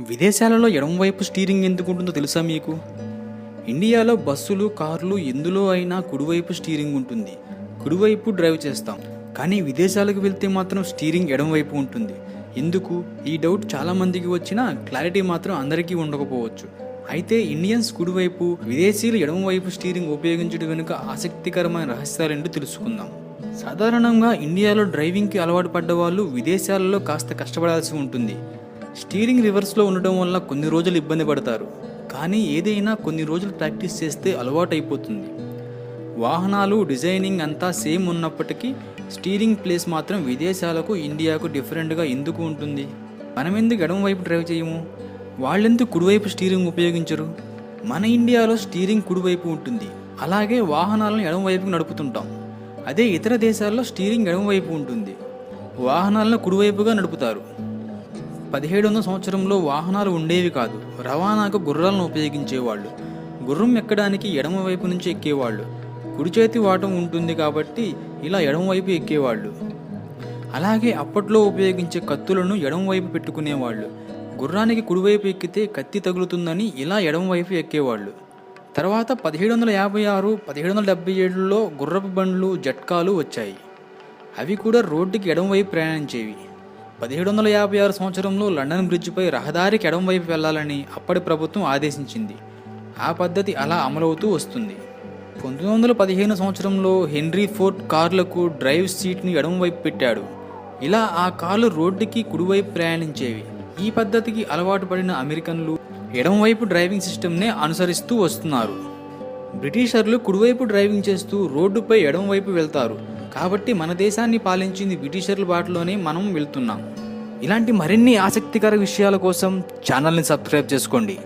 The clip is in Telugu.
విదేశాలలో ఎడమవైపు స్టీరింగ్ ఎందుకు ఉంటుందో తెలుసా మీకు? ఇండియాలో బస్సులు కార్లు ఎందులో అయినా కుడివైపు స్టీరింగ్ ఉంటుంది. కుడివైపు డ్రైవ్ చేస్తాం. కానీ విదేశాలకు వెళ్తే మాత్రం స్టీరింగ్ ఎడమవైపు ఉంటుంది. ఎందుకు? ఈ డౌట్ చాలామందికి వచ్చిన వచ్చినా క్లారిటీ మాత్రం అందరికీ ఉండకపోవచ్చు. అయితే ఇండియన్స్ కుడివైపు విదేశీయులు ఎడమవైపు స్టీరింగ్ ఉపయోగించడం వెనుక ఆసక్తికరమైన రహస్యాలేంటో తెలుసుకుందాం. సాధారణంగా ఇండియాలో డ్రైవింగ్కి అలవాటు పడ్డ వాళ్ళు విదేశాలలో కాస్త కష్టపడాల్సి ఉంటుంది. స్టీరింగ్ రివర్స్లో ఉండటం వల్ల కొన్ని రోజులు ఇబ్బంది పడతారు. కానీ ఏదైనా కొన్ని రోజులు ప్రాక్టీస్ చేస్తే అలవాటు అయిపోతుంది వాహనాలు డిజైనింగ్ అంతా సేమ్ ఉన్నప్పటికీ స్టీరింగ్ ప్లేస్ మాత్రం విదేశాలకు ఇండియాకు డిఫరెంట్గా ఎందుకు ఉంటుంది? మనం ఎందుకు ఎడమ వైపు డ్రైవ్ చేయము? వాళ్ళెందుకు కుడివైపు స్టీరింగ్ ఉపయోగించరు? మన ఇండియాలో స్టీరింగ్ కుడివైపు ఉంటుంది. అలాగే వాహనాలను ఎడమవైపుకు నడుపుతుంటాం. అదే ఇతర దేశాల్లో స్టీరింగ్ ఎడమవైపు ఉంటుంది. వాహనాలను కుడివైపుగా నడుపుతారు. పదిహేడు వందల సంవత్సరంలో వాహనాలు ఉండేవి కాదు. రవాణాకు గుర్రాలను ఉపయోగించేవాళ్ళు. గుర్రం ఎక్కడానికి ఎడమవైపు నుంచి ఎక్కేవాళ్ళు. కుడి చేతి వాటం ఉంటుంది కాబట్టి ఇలా ఎడమవైపు ఎక్కేవాళ్ళు. అలాగే అప్పట్లో ఉపయోగించే కత్తులను ఎడమవైపు పెట్టుకునేవాళ్ళు. గుర్రానికి కుడివైపు ఎక్కితే కత్తి తగులుతుందని ఇలా ఎడమవైపు ఎక్కేవాళ్ళు. తర్వాత పదిహేడు వందల యాభై ఆరు పదిహేడు వందల డెబ్బై ఏడులో గుర్రపు బండ్లు జట్కాలు వచ్చాయి. అవి కూడా రోడ్డుకి ఎడమవైపు ప్రయాణించేవి పదిహేడు వందల యాభై ఆరు సంవత్సరంలో లండన్ బ్రిడ్జిపై రహదారికి ఎడమవైపు వెళ్ళాలని అప్పటి ప్రభుత్వం ఆదేశించింది. ఆ పద్ధతి అలా అమలవుతూ వస్తుంది. పంతొమ్మిది వందల పదిహేను సంవత్సరంలో హెన్రీ ఫోర్డ్ కార్లకు డ్రైవ్ సీట్ని ఎడమవైపు పెట్టాడు. ఇలా ఆ కార్లు రోడ్డుకి కుడివైపు ప్రయాణించేవి. ఈ పద్ధతికి అలవాటు పడిన అమెరికన్లు ఎడమవైపు డ్రైవింగ్ సిస్టమ్నే అనుసరిస్తూ వస్తున్నారు. బ్రిటిషర్లు కుడివైపు డ్రైవింగ్ చేస్తూ రోడ్డుపై ఎడమవైపు వెళ్తారు. కాబట్టి మన దేశాన్ని పాలించింది బ్రిటిషర్ల బాటలోనే మనం వెళ్తున్నాం. ఇలాంటి మరిన్ని ఆసక్తికర విషయాల కోసం ఛానల్ని సబ్స్క్రైబ్ చేసుకోండి.